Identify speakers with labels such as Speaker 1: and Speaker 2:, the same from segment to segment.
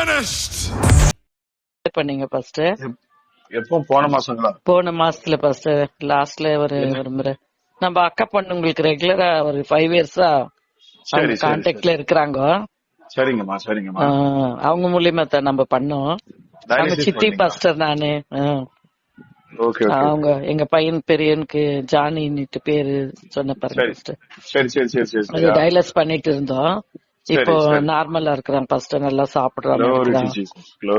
Speaker 1: finished.
Speaker 2: பண்ணீங்க first
Speaker 3: எப்போ போன மாசங்களா?
Speaker 2: போன மாசத்துல ஃபர்ஸ்ட் லாஸ்ட்ல ஒரு ஒரு முறை. நம்ம அக்கா பொண்ணு உங்களுக்கு ரெகுலரா ஒரு ஃபைவ் இயர்ஸா கான்டாக்ட்ல இருக்கிறாங்க?
Speaker 3: சரிங்கம்மா சரிங்கம்மா.
Speaker 2: ஆஹ் அவங்க மூலியமா தான் நம்ம பண்ணோம். அவங்க சித்தி? பாஸ்டர் நானு. ஆஹ்
Speaker 3: ஓகே ஓகே.
Speaker 2: அவங்க எங்க பையன் பெரியனுக்கு ஜானின்னுட்டு பேரு சொன்ன பாருங்க டயலஸ் பண்ணிட்டு இருந்தோம். இப்போ. நார்மலா இருக்கிறான். ஃபர்ஸ்ட் நல்லா சாப்பிடுறான்.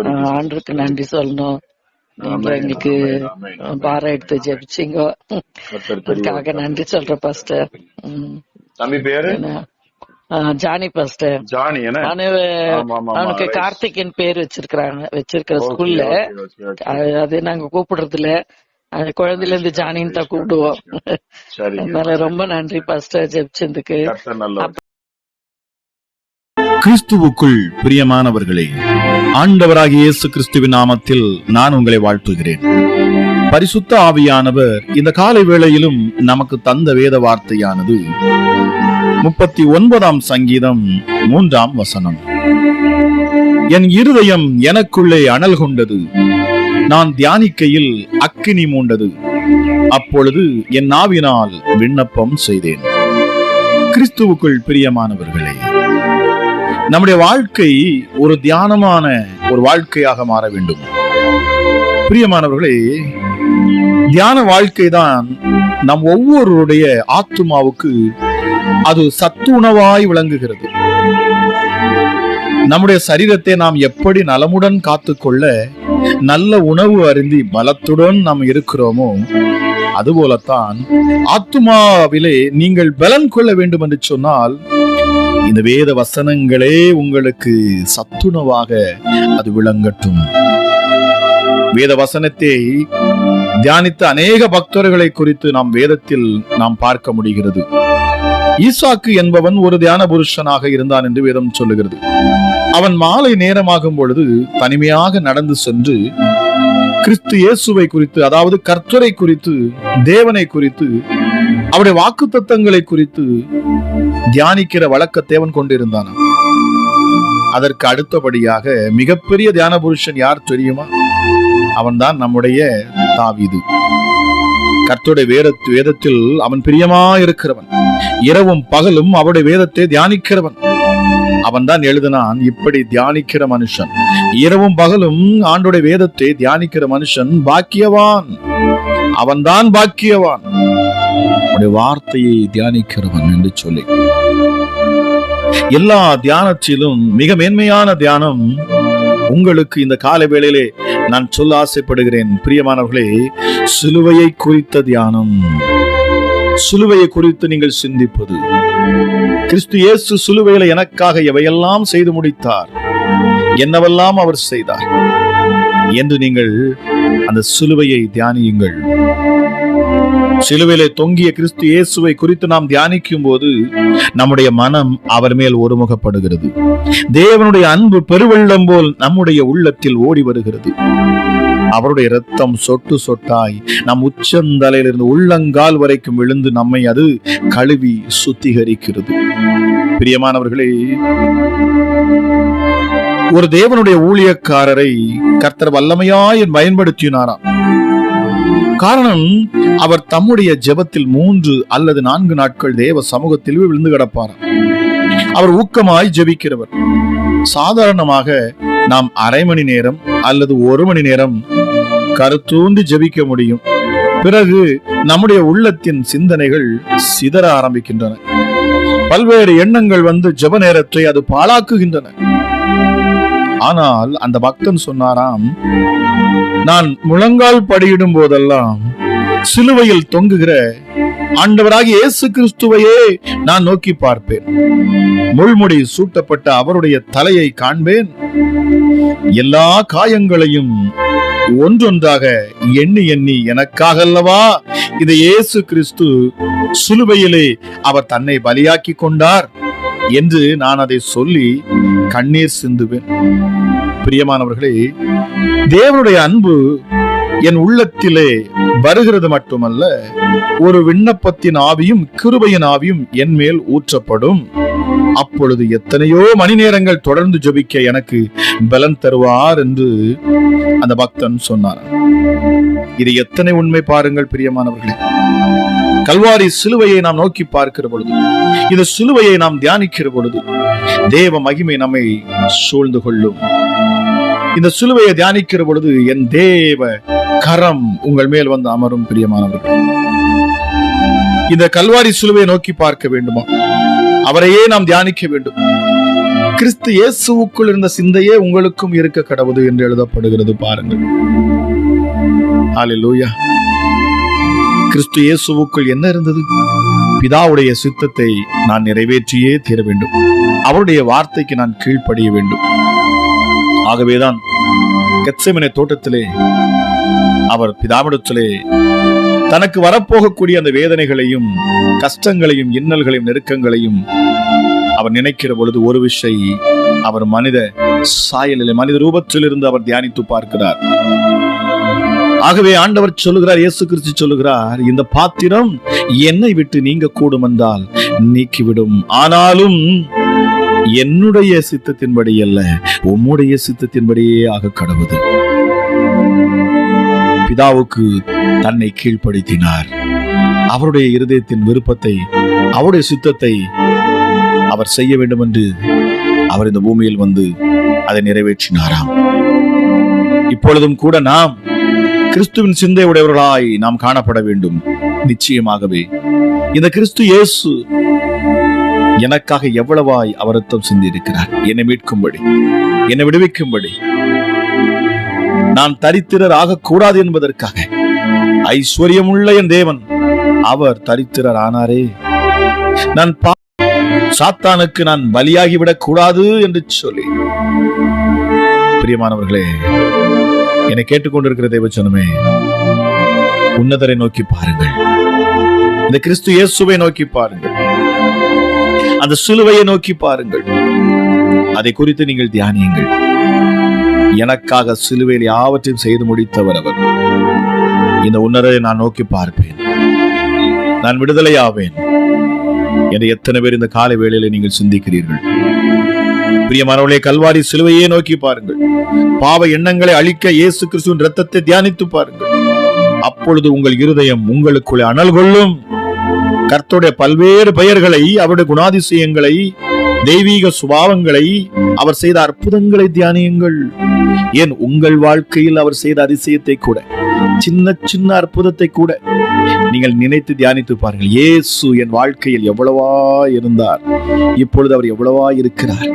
Speaker 2: ஆண்டருக்கு நன்றி சொல்லணும். நீங்க எங்களுக்கு பாரம் எடுத்து. ஜெபிச்சீங்க. அதுக்காக நன்றி சொல்றேன் ஃபர்ஸ்ட்
Speaker 3: தம்பி பேரு?
Speaker 2: ஜானி ஃபர்ஸ்ட்
Speaker 3: ஜானி
Speaker 2: அவனுக்கு. கார்த்திக்னு பேர் வச்சிருக்காங்க வச்சிருக்கிற ஸ்கூல்ல. அது- நாங்க கூப்பிடுறது இல்ல குழந்தையில இருந்து ஜானின்னு தான் கூப்பிடுவோம். அதனால ரொம்ப நன்றி ஃபர்ஸ்ட் ஜெபிச்சதுக்கு.
Speaker 4: கிறிஸ்துவுக்குள் பிரியமானவர்களே ஆண்டவராக இயேசு கிறிஸ்துவின் நாமத்தில் நான் உங்களை வாழ்த்துகிறேன். பரிசுத்த ஆவியானவர் இந்த காலை வேளையிலும் நமக்கு தந்த வேத வார்த்தையானது முப்பத்தி ஒன்பதாம் சங்கீதம் மூன்றாம் வசனம். என் இருதயம் எனக்குள்ளே அனல் கொண்டது நான் தியானிக்கையில் அக்கினி மூண்டது அப்பொழுது என் நாவினால் விண்ணப்பம் செய்தேன். கிறிஸ்துவுக்குள் பிரியமானவர்களே நம்முடைய வாழ்க்கை ஒரு தியானமான ஒரு வாழ்க்கையாக மாற வேண்டும். பிரியமானவர்களே தியான வாழ்க்கை தான் நம் ஒவ்வொருடைய ஆத்துமாவுக்கு அது சத்து உணவாய் விளங்குகிறது. நம்முடைய சரீரத்தை நாம் எப்படி நலமுடன் காத்துக்கொள்ள நல்ல உணவு அருந்தி பலத்துடன் நாம் இருக்கிறோமோ அதுபோலத்தான் ஆத்துமாவிலே நீங்கள் பலன் கொள்ள வேண்டும் என்று சொன்னால் இந்த வேத வசனங்களே உங்களுக்கு சத்துணவாக அது விளங்கட்டும். வேத வசனத்தை தியானித்த அநேக பக்தர்களை குறித்து நாம் வேதத்தில் நாம் பார்க்க முடிகிறது. ஈசாக்கு என்பவன் ஒரு தியான புருஷனாக இருந்தான் என்று வேதம் சொல்லுகிறது. அவன் மாலை நேரமாகும் பொழுது தனிமையாக நடந்து சென்று கிறிஸ்து இயேசுவை குறித்து அதாவது கர்த்தரை குறித்து தேவனை குறித்து அவருடைய வாக்கு குறித்து தியானிக்கிற வழக்க தேவன் கொண்டிருந்தான்? அதற்கு அடுத்தபடியாக மிகப்பெரிய தியான புருஷன் யார் தெரியுமா? அவன்தான் நம்முடைய தாவிது. கர்த்தருடைய வேத வேதத்தில் அவன் பிரியமா இருக்கிறவன் இரவும் பகலும் அவருடைய வேதத்தை தியானிக்கிறவன். அவன்தான் எழுதினான் இப்படி தியானிக்கிற மனுஷன். இரவும் பகலும் ஆண்டுடைய வேதத்தை தியானிக்கிற மனுஷன் பாக்கியவான். அவன்தான் பாக்கியவான். அவருடைய வார்த்தையை தியானிக்கிறவன் என்று சொல்லி. எல்லா தியானத்திலும் மிக மேன்மையான தியானம் உங்களுக்கு இந்த கால வேளையிலே நான் சொல்ல ஆசைப்படுகிறேன். பிரியமானவர்களே சிலுவையை குறித்த தியானம். சிலுவையை குறித்து நீங்கள் சிந்திப்பது. கிறிஸ்து இயேசு சிலுவையில எனக்காக எவையெல்லாம் செய்து முடித்தார் என்னவெல்லாம் அவர் செய்தார் என்று நீங்கள் அந்த சிலுவையை தியானியுங்கள். சிலுவையிலே தொங்கிய கிறிஸ்து இயேசுவை குறித்து நாம் தியானிக்கும் போது நம்முடைய மனம் அவர் மேல் ஒருமுகப்படுகிறது. தேவனுடைய அன்பு பெருவெள்ளம் போல் நம்முடைய உள்ளத்தில் ஓடி வருகிறது. அவருடைய ரத்தம் சொட்டு சொட்டாய் நம் உச்சந்தலையிலிருந்து உள்ளங்கால் வரைக்கும் விழுந்து நம்மை அது கழுவி சுத்திகரிக்கிறது. பிரியமானவர்களே ஒரு தேவனுடைய ஊழியக்காரரை கர்த்தர் வல்லமையாய் பயன்படுத்தினாராம். காரணம் அவர் தம்முடைய ஜெபத்தில் மூன்று அல்லது நான்கு நாட்கள் தேவ சமூகத்தில் விழுந்து கிடப்பார் அவர் ஊக்கமாய் ஜெபிக்கிறவர். சாதாரணமாக நாம் அரை மணி நேரம் அல்லது ஒரு மணி நேரம் கருத்தூண்டி ஜெபிக்க முடியும். பிறகு நம்முடைய உள்ளத்தின் சிந்தனைகள் சிதற ஆரம்பிக்கின்றன. பல்வேறு எண்ணங்கள் வந்து ஜெப நேரத்தை அது பாழாக்குகின்றன. ஆனால் அந்த பக்தன் சொன்னாராம் நான் முழங்கால் படியிடும் போதெல்லாம் சிலுவையில் தொங்குகிற ஆண்டவராகிய இயேசு கிறிஸ்துவையே நான் நோக்கி பார்ப்பேன். முள்முடி சூட்டப்பட்ட அவருடைய தலையை காண்பேன். எல்லா காயங்களையும் ஒன்றொன்றாக எண்ணி எண்ணி எனக்காக அல்லவா இந்த இயேசு கிறிஸ்து சிலுவையிலே அவர் தன்னை பலியாக்கி கொண்டார் என்று நான் அதை சொல்லி கண்ணீர் சிந்துவேன். பிரியமானவர்களே தேவனுடைய அன்பு என் உள்ளத்திலே வருகிறது மட்டுமல்ல ஒரு விண்ணப்பத்தின் ஆவியும் கிருபையின் ஆவியும் என் மேல் ஊற்றப்படும். அப்பொழுது எத்தனையோ மணி நேரங்கள் தொடர்ந்து ஜபிக்க எனக்கு பலன் தருவார் என்று அந்த பக்தன் சொன்னார். இது எத்தனை உண்மை பாருங்கள் பிரியமானவர்களே. கல்வாரி சிலுவையை நாம் நோக்கி பார்க்கிற பொழுது இந்த சிலுவையை நாம் தியானிக்கிற பொழுது தேவ மகிமை நம்மை சூழ்ந்து கொள்ளும். இந்த சிலுவையை தியானிக்கிற பொழுது என் தேவ கரம் உங்கள் மேல் வந்து அமரும் பிரியமானவர்கள். இந்த கல்வாரி சிலுவையை நோக்கி பார்க்க வேண்டுமா? அவரையே நாம் தியானிக்க வேண்டும். கிறிஸ்து இயேசுவுக்குள் இருந்த சிந்தையே உங்களுக்கும் இருக்க கடவுது என்று எழுதப்படுகிறது பாருங்கள். ஹalleluya. கிறிஸ்து இயேசுவுக்குள் என்ன இருந்தது? பிதாவுடைய சித்தத்தை நான் நிறைவேற்றியே தீர வேண்டும். அவருடைய வார்த்தைக்கு நான் கீழ்ப்படிய வேண்டும். ஆகவேதான் கெத்செமனே தோட்டத்திலே அவர் பிதாவிடத்திலே தனக்கு வரப்போகக்கூடிய அந்த வேதனைகளையும் கஷ்டங்களையும் இன்னல்களையும் நெருக்கங்களையும் அவர் நினைக்கிற பொழுது ஒரு விஷை அவர் மனித சாயலிலே மனித ரூபத்திலிருந்து அவர் தியானித்து பார்க்கிறார். ஆகவே ஆண்டவர் சொல்லுகிறார் இயேசு கிறிஸ்து சொல்லுகிறார் இந்த பாத்திரம் என்னை விட்டு நீங்க கூடும் என்றால் நீக்கிவிடும். ஆனாலும் என்னுடைய சித்தத்தின்படி அல்ல உம்முடைய சித்தத்தின்படியே ஆக கடவுது. பிதாவுக்கு தன்னை கீழ்ப்படுத்தினார். அவருடைய இருதயத்தின் விருப்பத்தை அவருடைய சித்தத்தை அவர் செய்ய வேண்டும் என்று அவர் இந்த பூமியில் வந்து அதை நிறைவேற்றினாராம். இப்பொழுதும் கூட நாம் கிறிஸ்துவின் சிந்தை உடையவர்களாய் நாம் காணப்பட வேண்டும். நிச்சயமாகவே இந்த கிறிஸ்து இயேசு எனக்காக எவ்வளவாய் அவரத்தம் சிந்தியிருக்கிறார்? என்னை மீட்கும்படி என்னை விடுவிக்கும்படி. நான் தரித்திரர் ஆகக்கூடாது என்பதற்காக ஐஸ்வர்யமுள்ள என் தேவன் அவர் தரித்திரர் ஆனாரே நான் சாத்தானுக்கு நான் பலியாகிவிடக் கூடாது என்று சொல்லி. பிரியமானவர்களே என்னை கேட்டுக்கொண்டிருக்கிற தேவச்சனமே உன்னதரை நோக்கி பாருங்கள். இந்த கிறிஸ்து இயேசுவை நோக்கி பாருங்கள். அந்த சிலுவையை நோக்கி பாருங்கள். அதை குறித்து நீங்கள் தியானியுங்கள். எனக்காக சிலுவையில் யாவற்றையும் செய்து முடித்தவர் அவர். இந்த உன்னரை நான் நோக்கி பார்ப்பேன். நான் விடுதலையாவேன் என்று எத்தனை பேர் இந்த காலை வேளையில நீங்கள் சிந்திக்கிறீர்கள்? பிரியமானவர்களே கல்வாரி சிலுவையே நோக்கி பாருங்கள். பாவ எண்ணங்களை அழிக்க இயேசு கிறிஸ்துவின் ரத்தத்தை தியானித்து பாருங்கள். அப்பொழுது உங்கள் இருதயம் உங்களுக்குள்ளே அனல் கொள்ளும் கர்த்தருடைய பல்வேறு பெயர்களை அவருடைய குணாதிசயங்களை தெய்வீக சுபாவங்களை அவர் செய்த அற்புதங்களை தியானியுங்கள். ஏன் உங்கள் வாழ்க்கையில் அவர் செய்த அதிசயத்தை கூட சின்ன சின்ன அற்புதத்தை கூட நீங்கள் நினைத்து தியானித்து பாருங்கள். இயேசு என் வாழ்க்கையில் எவ்வளவா இருந்தார் இப்பொழுது அவர் எவ்வளவா இருக்கிறார்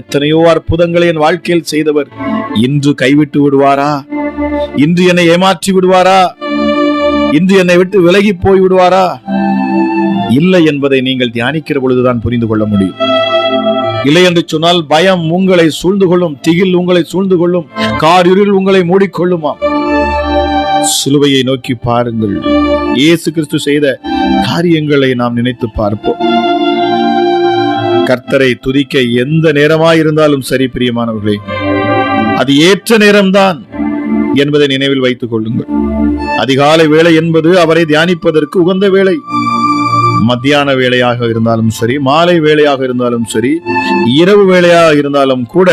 Speaker 4: எத்தனையோ அற்புதங்களை என் வாழ்க்கையில் செய்தவர் இன்று கைவிட்டு விடுவாரா? இன்று என்னை ஏமாற்றி விடுவாரா? இன்று என்னை விட்டு விலகி போய் விடுவாரா? இல்லை என்பதை நீங்கள் தியானிக்கிற பொழுதுதான் புரிந்து கொள்ள முடியும். இல்லை என்று சொன்னால் பயம் உங்களை சூழ்ந்து கொள்ளும் திகில் உங்களை சூழ்ந்து கொள்ளும் காரிருள் உங்களை மூடிக்கொள்ளுமா சிலுவையை நோக்கி பாருங்கள். இயேசு கிறிஸ்து செய்த காரியங்களை நாம் நினைத்து பார்ப்போம். கர்த்தரை துதிக்க எந்த நேரமாய் இருந்தாலும் சரி பிரியமானவர்களே. அது ஏற்ற நேரம்தான் என்பதை நினைவில் வைத்துக் கொள்ளுங்கள். அதிகாலை வேளை என்பது அவரை தியானிப்பதற்கு உகந்த வேளை. மத்தியான வேலையாக இருந்தாலும் சரி மாலை வேலையாக இருந்தாலும் சரி இரவு வேலையாக இருந்தாலும் கூட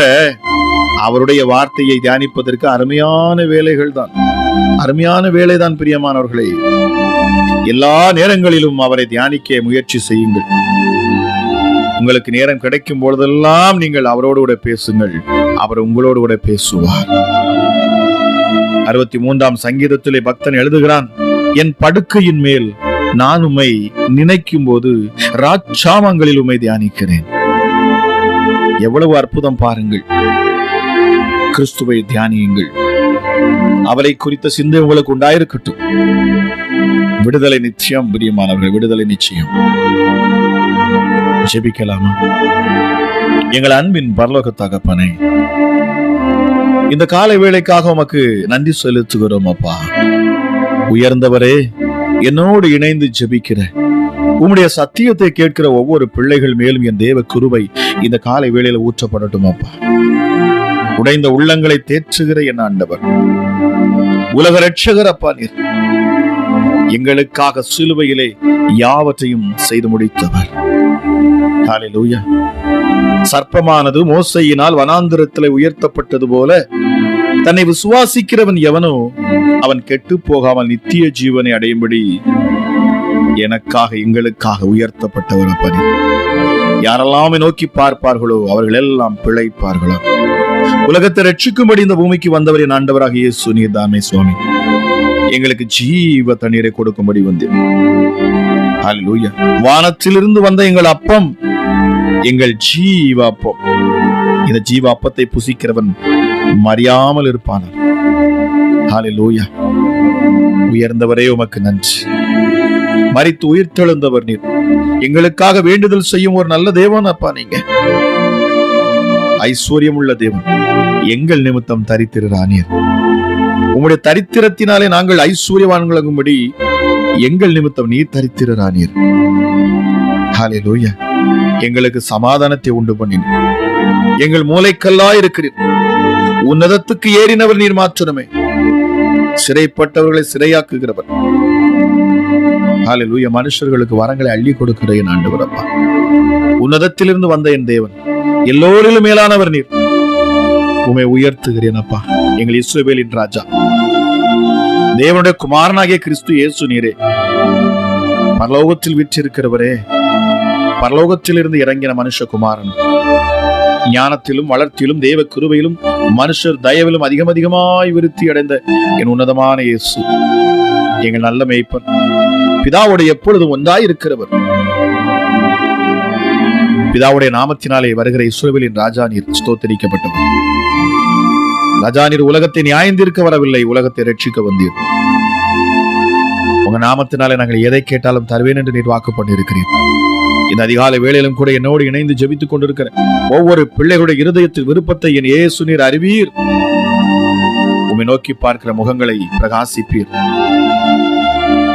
Speaker 4: அவருடைய வார்த்தையை தியானிப்பதற்கு அருமையான வேலைகள் தான். அருமையான வேலைதான் பிரியமானவர்களே. எல்லா நேரங்களிலும் அவரை தியானிக்க முயற்சி செய்யுங்கள். உங்களுக்கு நேரம் கிடைக்கும் பொழுதெல்லாம் நீங்கள் அவரோடு கூட பேசுங்கள். அவர் உங்களோடு கூட பேசுவார். அறுபத்தி மூன்றாம் சங்கீதத்திலே பக்தன் எழுதுகிறான் என் படுக்கையின் மேல் நான் உம்மை நினைக்கும் போது ராட்சாமங்களில் உம்மை தியானிக்கிறேன். எவ்வளவு அற்புதம் பாருங்கள். கிறிஸ்துவை தியானியுங்கள். அவரை குறித்த சிந்தை உங்களுக்கு உண்டாயிருக்கட்டும். விடுதலை நிச்சயம் பிரியமானவர்கள் விடுதலை நிச்சயம். ஜெபிக்கலாமா? எங்கள் அன்பின் பரலோக தகப்பனை இந்த காலை வேளைக்காக உமக்கு நன்றி செலுத்துகிறோம் அப்பா. உயர்ந்தவரே என்னோடு இணைந்து ஜெபிக்கிற உம்முடைய சத்தியத்தை கேட்கிற ஒவ்வொரு பிள்ளைகள் மேலும் என் தேவ குருவை இந்த காலை வேளையில ஊற்றப்படட்டும் அப்பா. உடைந்த உள்ளங்களை தேற்றுகிற என் ஆண்டவர். உலக ரட்சகர் அப்பா நீர். எங்களுக்காக சிலுவையிலே யாவற்றையும் செய்து முடித்தவர். சர்ப்பமானது மோசையினால் வனாந்திரத்திலே உயர்த்தப்பட்டது போல தன்னை விசுவாசிக்கிறவன் எவனோ அவன் கெட்டு போகாமல் நித்திய ஜீவனை அடையும்படி எனக்காக எங்களுக்காக உயர்த்தப்பட்டவர் பணி யாரெல்லாம் நோக்கி பார்ப்பார்களோ அவர்கள் எல்லாம் பிழைப்பார்களோ. உலகத்தை ரட்சிக்கும்படி இந்த பூமிக்கு வந்தவரின் ஆண்டவராக இயேசு நீர்தாமே சுவாமி. எங்களுக்கு ஜீவ தண்ணீரை கொடுக்கும்படி வந்தேன். வானத்திலிருந்து வந்த எங்கள் அப்பம் எங்கள் ஜீவ அப்பம் இந்த ஜீவ அப்பத்தை புசிக்கிறவன் மறியாமல் இருப்பானார். ஹalleluya உயர்ந்தவரே உமக்கு நன்றி. மறித்து உயிர்த்தெழுந்தவர் நீர். எங்களுக்காக வேண்டுதல் செய்யும் ஒரு நல்ல தேவன் அப்பா நீங்க. ஐஸ்வர்யம் உள்ள தேவன். எங்கள் நிமித்தம் தரித்திரானீர் உம்முடைய தரித்திரத்தினாலே நாங்கள் ஐஸ்வர்யவான்களாகும்படி எங்கள் நிமித்தம் நீர் தரித்திரானீர் எங்களுக்கு சமாதானத்தை உண்டு பண்ணினீர். எங்கள் மூளைக்கல்லா இருக்கிறீர். உன்னதத்துக்கு ஏறினவர் நீர் மாற்றணுமே சிறைப்பட்டவர்களை சிறையாக்குகிறவர். ஹalleluya. மனுஷர்களுக்கு வரங்களை அள்ளி கொடுக்கிற என் ஆண்டவர் அப்பா. உன்னதத்திலிருந்து வந்த என் தேவன். எல்லோரிலும் மேலானவர் நீர். உமை உயர்த்துகிறேன் அப்பா. எங்கள் இஸ்ரவேலின் ராஜா. தேவனுடைய குமாரனாகிய கிறிஸ்து இயேசு நீரே. பரலோகத்தில் விற்றிருக்கிறவரே பரலோகத்தில் இருந்து இறங்கின மனுஷகுமாரன். ஞானத்திலும் வளர்த்தியிலும் தேவ கிருபையிலும் மனுஷர் தயவிலும் அதிகம் அதிகமாய் விருத்தி அடைந்த என் உன்னதமான இயேசு. எங்கள் நல்ல மேய்ப்பன் பிதாவோடு எப்பொழுதும் ஒன்றாய் இருக்கிறவர் பிதாவுடைய நாமத்தினாலே வருகிற இஸ்ரவேலின் ராஜா நீர் ஸ்தோத்தரிக்கப்பட்டவர். ராஜா நீர் உலகத்தை நியாயந்திருக்க வரவில்லை உலகத்தை ரட்சிக்க வந்தீர். உங்க நாமத்தினாலே நாங்கள் எதை கேட்டாலும் தருவேன் என்று நீர் வாக்கு பண்ணியிருக்கிறீர். இந்த அதிகாலை வேளையிலும் கூட என்னோடு இணைந்து ஜெபித்துக் கொண்டிருக்கிற ஒவ்வொரு பிள்ளைகளுடைய இருதயத்தில் விருப்பத்தை என் ஏசு நீர் அறிவீர். உம்மை நோக்கி பார்க்கிற முகங்களை பிரகாசிப்பீர்.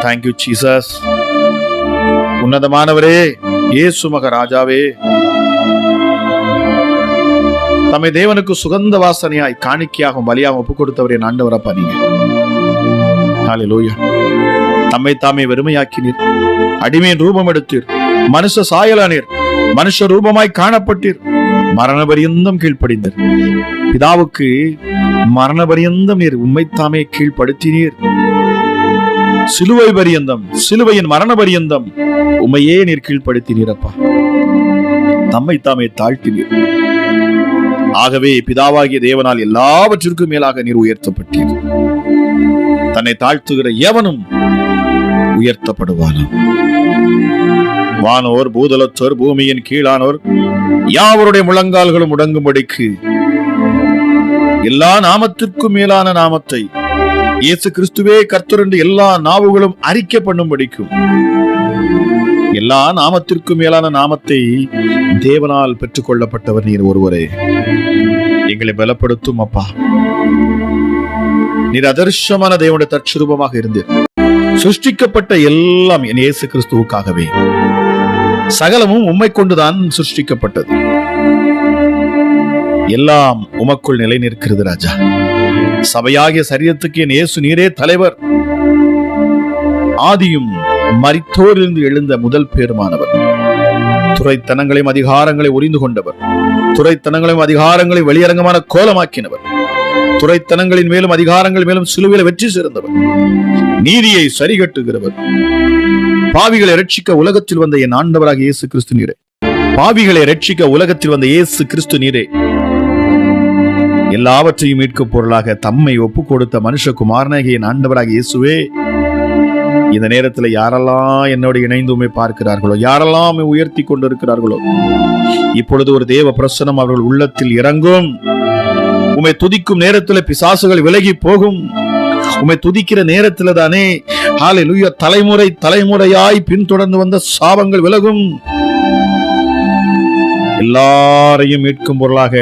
Speaker 4: தேங்க்யூ ஜீசஸ் உன்னதமானவரே இயேசு மக ராஜாவே. தம்மை தேவனுக்கு சுகந்த வாசனையாய் காணிக்கையாகவும் பலியாகவும் ஒப்புக் கொடுத்தவரே ஆண்டவரப்பா நீங்க. தம்மை தாமே வெறுமையாக்கினீர். அடிமையின் ரூபம் எடுத்தீர். மனுஷ சாயலானீர். மனுஷ ரூபமாய் காணப்பட்டீர். மரண பரியந்தம் கீழ்ப்படிந்தீர். பிதாவுக்கு மரண பரியந்தம் நீர் உண்மைத்தாமே கீழ்ப்படுத்தினீர். சிலுவை பரியந்தம் சிலுவையின் மரண பரியந்தம் உமையே நீர் கீழ்ப்படுத்தினீரப்பா தம்மை தாமே தாழ்த்தினீர். ஆகவே பிதாவாகிய தேவனால் எல்லாவற்றிற்கும் மேலாக நீர் உயர்த்தப்பட்டீர். தன்னை தாழ்த்துகிற எவனும் உயர்த்தப்படுவானாம். வானோர் பூதலத்தோர் பூமியின் கீழானோர் யாவருடைய முழங்கால்களும் முடங்கும்படிக்கு எல்லா நாமத்திற்கும் மேலான நாமத்தை இயேசு கிறிஸ்துவே கர்த்தர் என்று எல்லா நாவுகளும் அறிக்கை பண்ணும்படிக்கும் எல்லா நாமத்திற்கும் மேலான நாமத்தை தேவனால் பெற்றுக்கொள்ளப்பட்டவர் நீர் ஒருவரே. எங்களை பலப்படுத்தும் அப்பா. நீர் அதர்ஷமான தேவனுடைய தற்சுரூபமாக இருந்தீர். சிருஷ்டிக்கப்பட்ட எல்லாம் என் இயேசு கிறிஸ்துவுக்காகவே. சகலமும் உம்மை கொண்டுதான் சிருஷ்டிக்கப்பட்டது. எல்லாம் உமக்குள் நிலை நிற்கிறது ராஜா. சபையாகிய சரீரத்துக்கு என் இயேசு நீரே தலைவர். ஆதியும் மரித்தோரிலிருந்து எழுந்த முதல் பேருமானவர். துறைத்தனங்களையும் அதிகாரங்களை ஒறிந்து கொண்டவர். துறைத்தனங்களையும் அதிகாரங்களை வெளியரங்கமான கோலமாக்கினவர். துறைத்தனங்களின் மேலும் அதிகாரங்கள் மேலும் சிலுவையில் வெற்றி சிறந்தவர் நீதியை சரிகட்டுகிறவர். பாவிகளை ரட்சிக்க உலகத்தில் வந்த என் ஆண்டவராக இயேசு கிறிஸ்து நீரே. பாவிகளை ரட்சிக்க உலகத்தில் வந்த இயேசு கிறிஸ்து நீரே. எல்லாவற்றையும் மீட்கும் பொருளாக தம்மை ஒப்பு கொடுத்த மனுஷகுமாரனாகிய என் ஆண்டவராக இயேசுவே இந்த நேரத்துல யாரெல்லாம் என்னோட இணைந்துமே பார்க்கிறார்களோ யாரெல்லாம் உயர்த்தி கொண்டிருக்கிறார்களோ இப்பொழுது ஒரு தேவ பிரசனம் அவர்கள் உள்ளத்தில் இறங்கும். உமை துதிக்கும் நேரத்துல பிசாசுகள் விலகி போகும். உமை துதிக்கிற நேரத்துல தானே ஹalleluya தலைமுறை தலைமுறையாய் பின்தொடர்ந்து வந்த சாபங்கள் விலகும். எல்லாரையும் மீட்கும் பொருளாக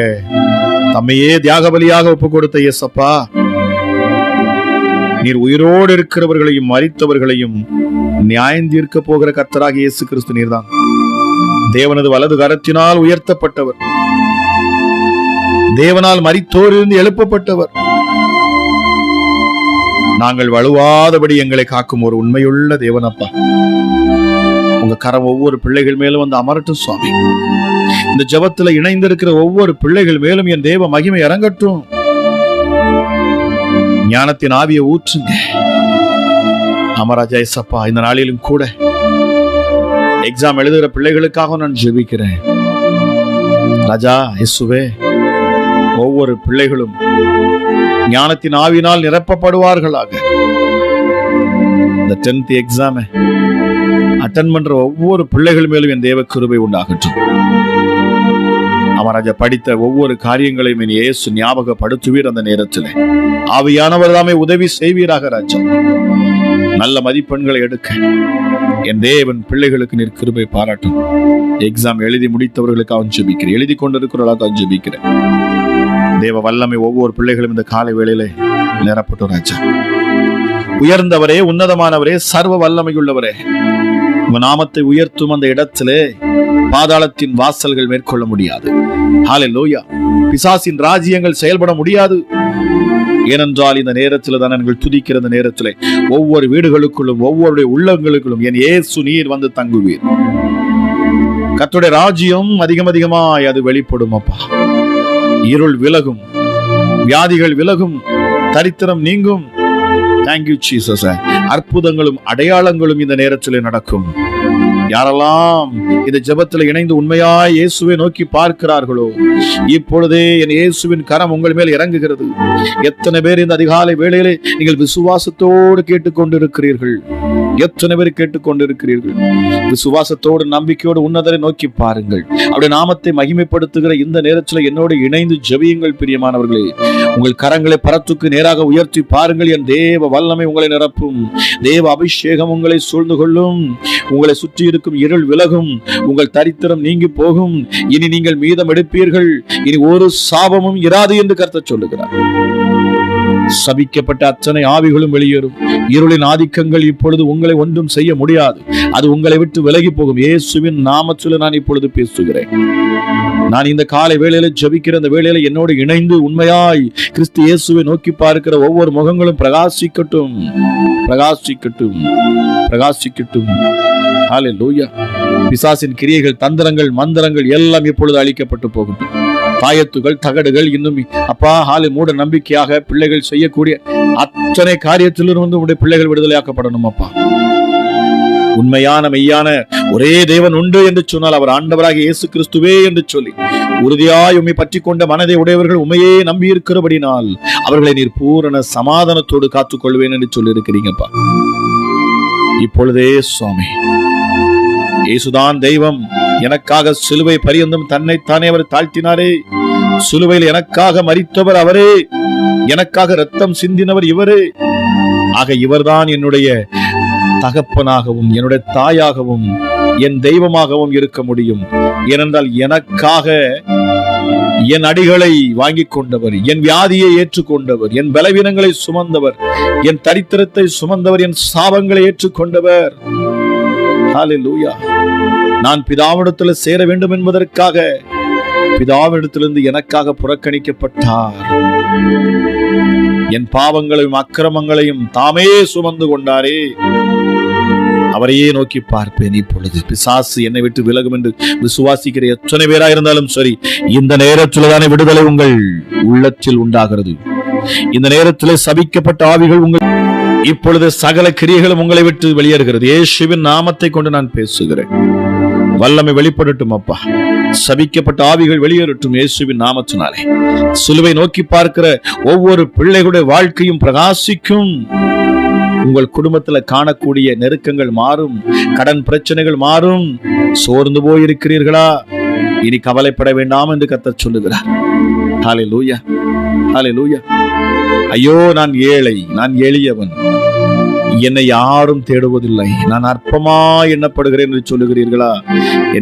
Speaker 4: தம்மையே தியாக பலியாக ஒப்பு கொடுத்த எஸ்அப்பா நீர் உயிரோடு இருக்கிறவர்களையும் மறித்தவர்களையும் நியாயம் தீர்க்க போகிற கர்த்தராக இயேசு கிறிஸ்து நீர்தான். தேவனது வலது கரத்தினால் உயர்த்தப்பட்டவர். தேவனால் மறித்தோரிலிருந்து எழுப்பப்பட்டவர். நாங்கள் வலுவாதபடி எங்களை காக்கும் ஒரு உண்மையுள்ள தேவனப்பா. உங்க கரம் ஒவ்வொரு பிள்ளைகள் மேலும் வந்து அமரட்டும் சுவாமி. இந்த ஜெபத்துல இணைந்திருக்கிற ஒவ்வொரு பிள்ளைகள் மேலும் என் தேவ மகிமை இறங்கட்டும் ஞானத்தின் ஆவியை ஊற்றுங்க. அமராஜா எஸ்அப்பா இந்த நாளிலும் கூட எக்ஸாம் எழுதுகிற பிள்ளைகளுக்காக நான் ஜெபிக்கிறேன். ராஜா இயேசுவே ஒவ்வொரு பிள்ளைகளும் ஞானத்தின் ஆவினால் நிரப்பப்படுவார்களாக. இந்த டென்த் எக்ஸாமை அட்டன் பண்ற ஒவ்வொரு பிள்ளைகள் மேலும் என் தேவ கிருபை உண்டாகட்டும். அவராஜா படித்த ஒவ்வொரு காரியங்களையும் என் இயேசு ஞாபகப்படுத்துவீர் அந்த நேரத்தில். ஆவியானவர் தாமே உதவி செய்வீராக ராஜா. நல்ல மதிப்பெண்களை எடுக்க. என் தேவன் பிள்ளைகளுக்கு நீர் கிருபை பாராட்டும். எக்ஸாம் எழுதி முடித்தவர்களுக்கு அவன் ஜெபிக்கிறேன். எழுதி கொண்டிருக்கிறவர்களாக அவன் ஜெபிக்கிறேன். தேவ வல்லமை ஒவ்வொரு பிள்ளைகளும் இந்த காலை வேளையில நிரப்பட்டும் ராஜா. உயர்ந்தவரே உன்னதமானவரே சர்வ வல்லமையுள்ளவரே. உங்க நாமத்தை உயர்த்தும் அந்த இடத்திலே பாதாளத்தின் வாசல்கள் மேற்கொள்ள முடியாது. ஹalleluya பிசாசின் ராஜ்யங்கள் செயல்பட முடியாது. ஏனென்றால் இந்த நேரத்தில் தான் நீங்கள் துதிக்கிற இந்த நேரத்தில் ஒவ்வொரு வீடுகளுக்குள்ளும் ஒவ்வொருடைய உள்ளங்களுக்குள்ளும் என் ஏசு நீர் வந்து தங்குவீர். கத்துடைய ராஜ்யம் அதிகம் அதிகமாய் அது வெளிப்படும் அப்பா. இருள் விலகும் வியாதிகள் விலகும் தரித்திரம் நீங்கும். தேங்க்யூ ஜீசஸ் அற்புதங்களும் அடையாளங்களும் இந்த நேரத்தில் நடக்கும். யாரெல்லாம் இந்த ஜெபத்தில் இணைந்து உண்மையாய் இயேசுவை நோக்கி பார்க்கிறார்களோ இப்பொழுதே என் இயேசுவின் கரம் உங்கள் மேல் இறங்குகிறது. எத்தனை பேர் இந்த அதிகாலை வேளையிலே நீங்கள் விசுவாசத்தோடு கேட்டுக்கொண்டிருக்கிறீர்கள்? எத்தனை பேர் கேட்டுக்கொண்டிருக்கிறீர்கள்? விசுவாசத்தோடு நம்பிக்கையோடு உன்னதரை நோக்கி பாருங்கள். அவருடைய நாமத்தை மகிமைப்படுத்துகிற இந்த நேரத்தில் என்னோடு இணைந்து ஜெபியுங்கள் பிரியமானவர்களே. உங்கள் கரங்களை பரத்துக்கு நேராக உயர்த்தி பாருங்கள். என் தேவ வல்லமை உங்களை நிரப்பும். தேவ அபிஷேகம் உங்களை சூழ்ந்து கொள்ளும். உங்களை சுற்றி இருக்கும் இருக்கும் இருள் விலகும். உங்கள் தரித்திரம் நீங்கி போகும். இனி நீங்கள் மீதம் எடுப்பீர்கள். இனி ஒரு சாபமும் இராது என்று கருத்த சொல்லுகிறார். சபிக்கப்பட்ட அத்தனை ஆவிகளும் வெளியேறும். இருளின் ஆதிக்கங்கள் இப்பொழுது உங்களை ஒன்றும் செய்ய முடியாது. அது உங்களை விட்டு விலகி போகும். இயேசுவின் நாமத்தில் நான் இப்பொழுது பேசுகிறேன். நான் இந்த காலை வேளையில ஜபிக்கிற அந்த வேளையில என்னோடு இணைந்து உண்மையாய் கிறிஸ்து இயேசுவை நோக்கி பார்க்கிற ஒவ்வொரு முகங்களும் பிரகாசிக்கட்டும். பிரகாசிக்கட்டும். பிரகாசிக்கட்டும். ஹாலே லூயா பிசாசின் கிரியைகள் தந்திரங்கள் மந்திரங்கள் எல்லாம் இப்பொழுது அழிக்கப்பட்டு போகட்டும் தாயத்துகள் தகடுகள் இன்னும் அப்பா ஹாலி மூட நம்பிக்கையாக பிள்ளைகள் செய்யக்கூடிய அத்தனை காரியத்திலிருந்து உடைய பிள்ளைகள் விடுதலையாக்கப்படணும் அப்பா. உண்மையான மெய்யான ஒரே தேவன் உண்டு என்று சொன்னால் அவர் ஆண்டவராக இயேசு கிறிஸ்துவே என்று சொல்லி உறுதியாய் உண்மை பற்றி கொண்ட மனதை உடையவர்கள் உண்மையே நம்பி இருக்கிறபடினால் அவர்களை நீர் பூரண சமாதானத்தோடு காத்துக்கொள்வேன் என்று சொல்லி இருக்கிறீங்கப்பா இப்பொழுதே சுவாமி இயேசுதான் தெய்வம். எனக்காக சிலுவை பரியந்தம் தன்னைத்தானே அவர் தாழ்த்தினாரே. சிலுவையில் எனக்காக மறித்தவர் அவரே. எனக்காக ரத்தம் சிந்தினவர் இவரே. ஆக இவர்தான் என்னுடைய தகப்பனாகவும் என்னுடைய தாயாகவும் என் தெய்வமாகவும் இருக்க முடியும். ஏனென்றால் எனக்காக என் அடிகளை வாங்கிக் கொண்டவர் என் வியாதியை ஏற்றுக்கொண்டவர் என் பலவீனங்களை சுமந்தவர் என் தரித்திரத்தை சுமந்தவர் என் சாபங்களை ஏற்றுக்கொண்டவர். நான் பிதாவிடத்தில் சேர வேண்டும் என்பதற்காக பிதாவிடத்திலிருந்து எனக்காக புறக்கணிக்கப்பட்டார். என் பாவங்களையும் அக்கிரமங்களையும் தாமே சுமந்து கொண்டாரே. அவரையே நோக்கி பார்ப்பேன் இப்பொழுது. பிசாசு என்னை விட்டு விலகும் என்று விசுவாசிக்கிற எத்தனை பேரா இருந்தாலும் சரி இந்த நேரத்தில் தானே விடுதலை உங்கள் உள்ளத்தில் உண்டாகிறது. இந்த நேரத்தில் சபிக்கப்பட்ட ஆவிகள் உங்கள் இப்பொழுது சகல கிரியைகளும் உங்களை விட்டு வெளியேறுகிறது. இயேசுவின் நாமத்தை கொண்டு நான் பேசுகிறேன். வல்லமை வெளிப்படட்டும் அப்பா. சபிக்கப்பட்ட ஆவிகள் வெளியேறட்டும் இயேசுவின் நாமத்தினாலே. சிலுவை நோக்கி பார்க்கிற ஒவ்வொரு பிள்ளைகளுடைய வாழ்க்கையும் பிரகாசிக்கும். உங்கள் குடும்பத்துல காணக்கூடிய நெருக்கங்கள் மாறும். கடன் பிரச்சனைகள் மாறும். சோர்ந்து போயிருக்கிறீர்களா? இனி கவலைப்பட வேண்டாம் என்று கத்தர் சொல்லுகிறார். ஹாலே லூயா ஹாலே லூயா ஐயோ நான் ஏழை நான் எளியவன். என்னை யாரும் தேடுவதில்லை. நான் அற்பமா எண்ணப்படுகிறேன் என்று சொல்லுகிறீர்களா?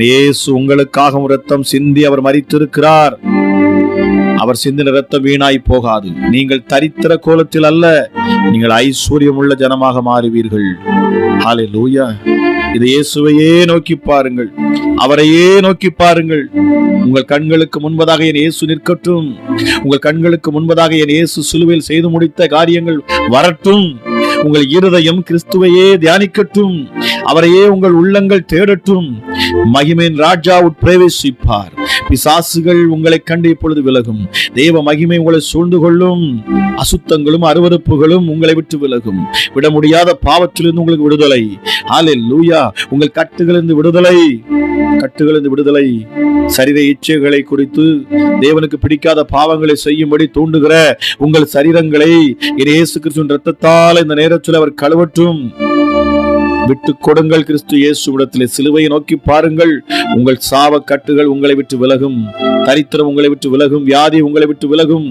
Speaker 4: இயேசு உங்களுக்காக ரத்தம் சிந்தி அவர் மறித்திருக்கிறார் அவர் சிந்தின ரத்தம் வீணாய் போகாது. நீங்கள் தரித்திர கோலத்தில் அல்ல நீங்கள் ஐஸ்வர்யம் உள்ள ஜனமாக மாறுவீர்கள். ஹாலே லூயா இது இயேசுவையே நோக்கி பாருங்கள். அவரையே நோக்கி பாருங்கள். உங்கள் கண்களுக்கு முன்பதாக என் இயேசு நிற்கட்டும். உங்கள் கண்களுக்கு முன்பதாக என் இயேசு சிலுவையில் செய்து முடித்த காரியங்கள் வரட்டும். உங்கள் இருதயம் கிறிஸ்துவையே தியானிக்கட்டும். அவரையே உங்கள் உள்ளங்கள் தேடட்டும். மகிமையின் ராஜா உட்பிரவேசிப்பார் பிசாசுகள் உங்களை கண்டு இப்பொழுது விலகும். தேவ மகிமை உங்களை சூழ்ந்து கொள்ளும். அசுத்தங்களும் அருவருப்புகளும் உங்களை விட்டு விலகும். விட முடியாத பாவத்திலிருந்து உங்களுக்கு விடுதலை. ஆலில் லூயா உங்கள் கட்டுகளிலிருந்து விடுதலை. கட்டுகளிலிருந்து விடுதலை. சரீர இச்சைகளை குறித்து தேவனுக்கு பிடிக்காத பாவங்களை செய்யும்படி தூண்டுகிற உங்கள் சரீரங்களை இரேசு இயேசு கிறிஸ்துவின் ரத்தத்தால் இந்த நேரத்தில் அவர் கழுவட்டும். விட்டு கொடுங்கள் கிறிஸ்து இயேசுவிடத்திலே சிலுவையை நோக்கி பாருங்கள். உங்கள் சாவ கட்டுகள் உங்களை விட்டு விலகும். தரித்திரம் உங்களை விட்டு விலகும். வியாதி உங்களை விட்டு விலகும்.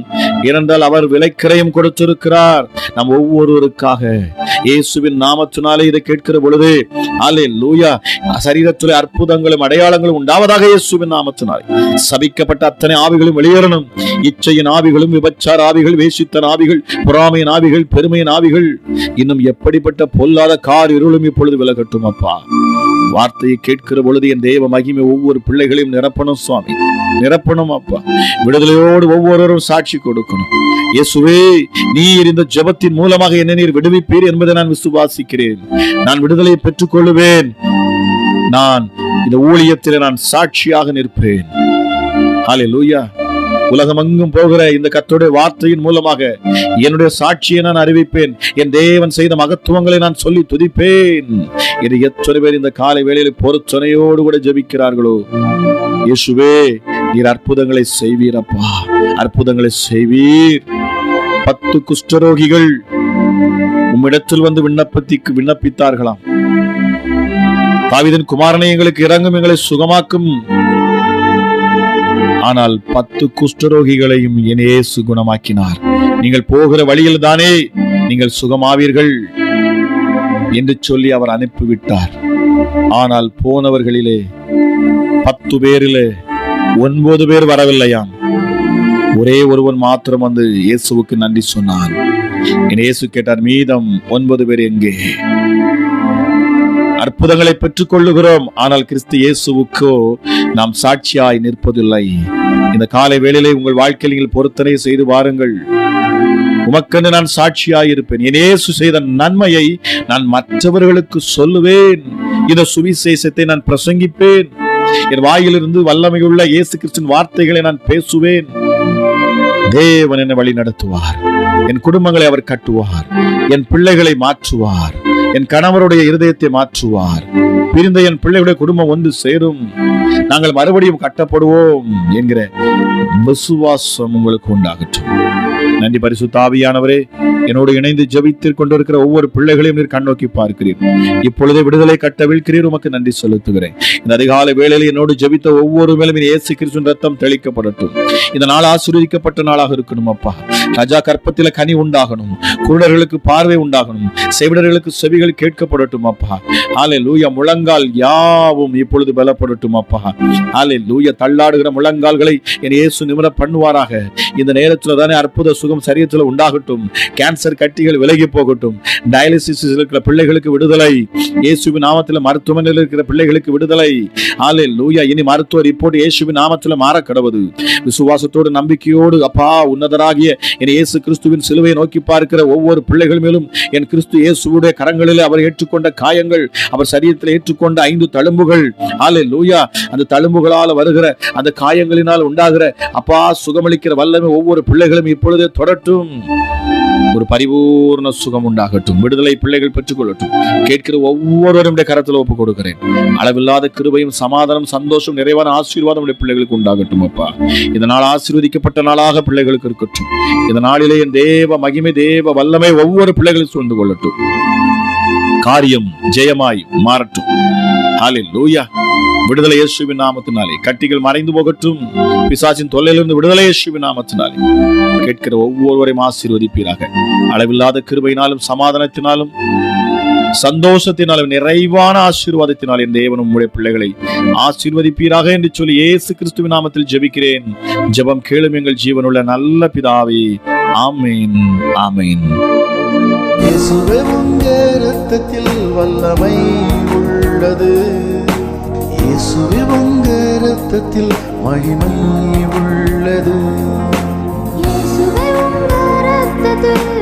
Speaker 4: ஏனென்றால் அவர் விலைக்கிரயம் கொடுத்திருக்கிறார். நம் ஒவ்வொருவருக்காக இயேசுவின் நாமத்தினாலே இதை கேட்கிற பொழுது ஆலே லூயா சரீரத்திலே அற்புதங்களும் அடையாளங்களும் உண்டாவதாக இயேசுவின் நாமத்தினாலே. சபிக்கப்பட்ட அத்தனை ஆவிகளும் வெளியேறணும். இச்சையின் ஆவிகளும் விபச்சார ஆவிகள் வேசித்தன் ஆவிகள் பொறாமையின் ஆவிகள் பெருமையின் ஆவிகள். இன்னும் எப்படிப்பட்ட பொல்லாத கார் இருளும் இப்பொழுது விலகட்டும் அப்பா. வார்த்தையை கேட்கிற பொழுது என் தெய்வ மகிமை ஒவ்வொரு பிள்ளைகளையும் நிரப்பணும் சுவாமி. நிரப்பணும் அப்பா. விடுதலையோடு ஒவ்வொருவரும் சாட்சி கொடுக்கணும். இயேசுவே நீர் இந்த ஜபத்தின் மூலமாக என்ன நீர் விடுவிப்பீர் என்பதை நான் விசுவாசிக்கிறேன். நான் விடுதலையை பெற்றுக் கொள்ளுவேன் நான் இந்த ஊழியத்தில் நான் சாட்சியாக நிற்பேன். ஹalleluya. உலகமெங்கும் போகிற இந்த கர்த்தருடைய வார்த்தையின் மூலமாக என்னுடைய சாட்சியை நான் அறிவிப்பேன். என் தேவன் செய்த மகத்துவங்களை நான் சொல்லி துதிப்பேன். இது எத்தனை பேர் இந்த காலை வேளையில் பொறுத்துணையோடு கூட ஜெபிக்கிறார்களோ? இயேசுவே நீர் அற்புதங்களை செய்வீரப்பா அற்புதங்களை செய்வீர். பத்து குஷ்டரோகிகள் உம்மிடத்தில் வந்து விண்ணப்பத்திக்கு விண்ணப்பித்தார்களாம். தாவிதன் குமாரனை எங்களுக்கு இறங்கும் எங்களை சுகமாக்கும். ஆனால் பத்து குஷ்டரோகிகளையும் என் இயேசு குணமாக்கினார். நீங்கள் போகிற வழியில் தானே நீங்கள் சுகமாவீர்கள் என்று சொல்லி அவர் அனுப்பிவிட்டார். ஆனால் போனவர்களிலே பத்து பேரிலே ஒன்பது பேர் வரவில்லையாம். ஒரே ஒருவன் மாத்திரம் வந்து இயேசுவுக்கு நன்றி சொன்னான். என் இயேசு கேட்டார் மீதம் ஒன்பது பேர் எங்கே? அற்புதங்களை பெற்றுக் கொள்ளுகிறோம் ஆனால் கிறிஸ்து இயேசுவுக்கோ நாம் சாட்சியாய் நிற்பதில்லை. இந்த காலை வேளையிலே உங்கள் வாழ்க்கையில் நீங்கள் பொருத்தனை செய்து வாருங்கள். உமக்கென்று நான் சாட்சியாய் இருப்பேன். இயேசு செய்த நன்மையை நான் மற்றவர்களுக்கு சொல்லுவேன். இந்த சுவிசேஷத்தை நான் பிரசங்கிப்பேன். என் வாயிலிருந்து வல்லமையுள்ள இயேசு கிறிஸ்தின் வார்த்தைகளை நான் பேசுவேன். தேவன் என்னை வழி நடத்துவார் என் குடும்பங்களை அவர் கட்டுவார். என் பிள்ளைகளை மாற்றுவார். என் கணவருடைய இருதயத்தை மாற்றுவார். பிரிந்த என் பிள்ளைகளுடைய குடும்பம் வந்து சேரும். நாங்கள் மறுபடியும் கட்டப்படுவோம் என்கிற விசுவாசம் உங்களுக்கு உண்டாகட்டும். நன்றி பரிசு தாவியானவரே என்னோடு இணைந்து ஜெபித்துக் கொண்டிருக்கிற ஒவ்வொரு பிள்ளைகளையும் நீர் கண்ணோக்கி பார்க்கிறீர். இப்பொழுதே விடுதலை கட்ட கட்டவிழ்கிறீர் உமக்கு நன்றி செலுத்துகிறேன். இந்த அதிகாலை வேளையில் என்னோடு ஜபித்த ஒவ்வொரு மேலும் என் இயேசு கிறிஸ்துவின் ரத்தம் தெளிக்கப்படட்டும். இந்த நாள் ஆசீர்வதிக்கப்பட்ட நாளாக இருக்கணும் அப்பா ராஜா கற்பத்தில கனி உண்டாகணும். குருடர்களுக்கு பார்வை உண்டாகணும். செவிடர்களுக்கு செவி கேள்விகள் கேட்கப்படட்டும் அப்பா ஆலே லூய முழங்கால் யாவும் இப்பொழுது பலப்படட்டும் அப்பா ஆலே லூய தள்ளாடுகிற முழங்கால்களை என் இயேசு நிமிர பண்ணுவாராக. இந்த நேரத்தில் தானே அற்புத சுகம் சரீரத்துல உண்டாகட்டும். கேன்சர் கட்டிகள் விலகி போகட்டும். டயாலிசிஸ் இருக்கிற பிள்ளைகளுக்கு விடுதலை. இயேசுவின் நாமத்தில் மருத்துவமனையில் இருக்கிற பிள்ளைகளுக்கு விடுதலை. ஆலே லூயா இனி மருத்துவ ரிப்போர்ட் இயேசுவின் நாமத்தில் மாற கடவுது. விசுவாசத்தோடு நம்பிக்கையோடு அப்பா உன்னதராகிய என் இயேசு கிறிஸ்துவின் சிலுவை நோக்கி பார்க்கிற ஒவ்வொரு பிள்ளைகள் மேலும் என் கிறிஸ்து இயேசுடைய கரங்களில் அவர் ஏற்றுக்கொண்ட காயங்கள் அவர் சரீரத்தில் ஏற்றுக்கொண்ட ஐந்து தழும்புகள். ஆலே லூயா அந்த தழும்புகளால் வருகிற அந்த காயங்களினால் உண்டாகிற அப்பா சுகமளிக்கிற வல்லமை ஒவ்வொரு பிள்ளைகளும் இப்பொழுதே தொடட்டும். ஒரு பரிபூர்ண சுகம் உண்டாகட்டும். விடுதலை பிள்ளைகள் பெற்றுக்கொள்ளட்டும். கேட்கிற ஒவ்வொருவரும் கரத்தில் ஒப்பு கொடுக்கிறேன். அளவில்லாத கிருபையும் சமாதானம் சந்தோஷம் நிறைவான ஆசீர்வாதம் உடைய பிள்ளைகளுக்கு உண்டாகட்டும் அப்பா. இதனால் ஆசீர்வதிக்கப்பட்ட நாளாக பிள்ளைகளுக்கு இருக்கட்டும். இந்த நாளிலே என் தேவ மகிமை தேவ வல்லமை ஒவ்வொரு பிள்ளைகளும் சூழ்ந்து கொள்ளட்டும். காரியம் ஜெயமாய் மாறட்டும். ஹாலில் லூயா விடுதலை இயேசுவின் நாமத்தினாலே கட்டிகள் மறைந்து போகட்டும். பிசாசின் தொல்லையிலிருந்து விடுதலை இயேசுவின் நாமத்தினாலே. கேட்கிற ஒவ்வொருவரையும் ஆசீர்வதிப்பீராக. அளவில்லாத கிருபையினாலும் சமாதானத்தினாலும் சந்தோஷத்தினாலும் நிறைவான ஆசீர்வாதத்தினால் இந்த தேவன் உம்முடைய பிள்ளைகளை ஆசீர்வதிப்பீராக என்று சொல்லி இயேசு கிறிஸ்துவின் நாமத்தில் ஜெபிக்கிறேன். ஜெபம் கேளும் எங்கள் ஜீவனுள்ள நல்ல பிதாவே. ஆமேன் ஆமேன்.
Speaker 1: இயேசுவும் ரத்தத்தில் வல்லமை உள்ளது. இயேசுவும் ரத்தத்தில் மகிமை உள்ளது. இயேசுவும் ரத்தத்தில்